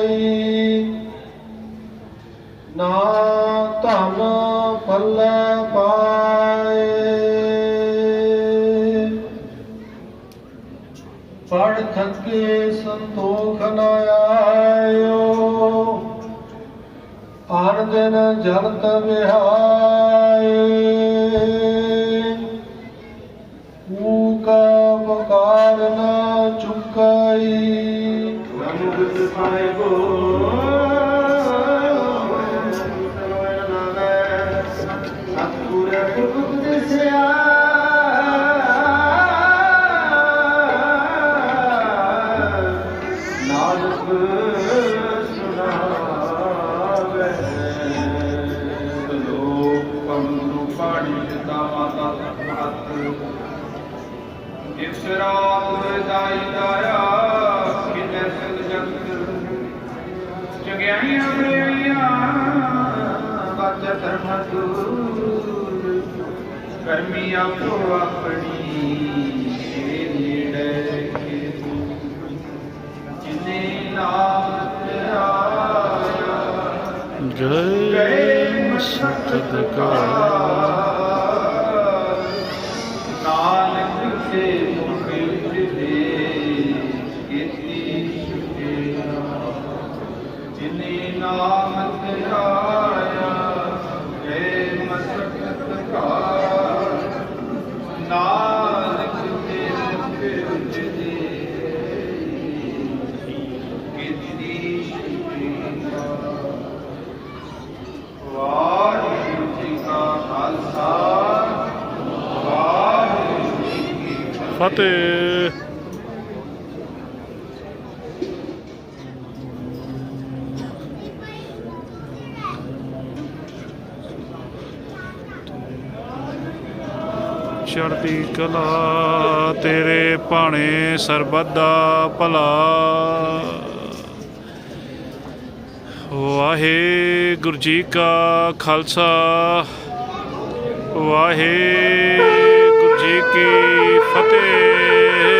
ਕੋਈ ਨਾ ਧਨ ਪੱਲੇ ਪਾਏ। ਪੜ ਥਕੇ ਸੰਤੋਖ ਨ ਆਇਓ। ਆਨ ਦਿਨ ਜਲਤ ਵਿਹਾਰ ਜਗਿਆਈਆਂ ਬੜਿਆਈਆਂ ਬਾਜ ਧਰਮ ਦੂਰ ਕਰਮੀ ਆਪੋ ਆਪਣੀ ਦੇ ਨੇੜੇ ਜਿਨੇ ਨਾਮ ਤੇਰਾ ਜੈ ਸਤਿਗੁਰ ਨਾਨਕ ਤੇ ਮੁਖਿ ਦੇ ਕੀਤੀ ਸੁਖੇਰਾ ਜਿਨੇ ਨਾਮ ਧਿਆਇਆ ਹੈ ਮਸਕਤ ਕਾ ਨਾਨਕ ਤੇ ਮੁਖਿ ਦੇ ਕੀਤੀ ਸੁਖੇਰਾ ਵਾਹਿਗੁਰੂ ਜੀ ਕਾ ਖਾਲਸਾ ਵਾਹਿਗੁਰੂ ਜੀ ਕੀ ਫਤਿਹ ਫਤਿਹ ਚੜ੍ਹਦੀ ਕਲਾ ਤੇਰੇ ਭਾਣੇ ਸਰਬੱਤ ਦਾ ਭਲਾ। ਵਾਹਿਗੁਰੂ ਜੀ ਕਾ ਖਾਲਸਾ। ਵਾਹਿਗੁਰੂ ਜੀ ਕੀ ਫਤਿਹ।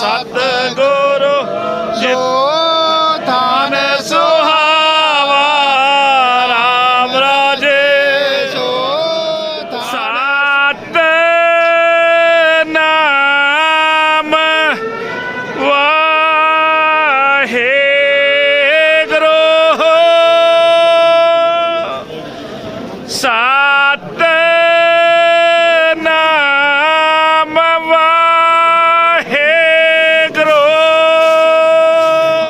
साथ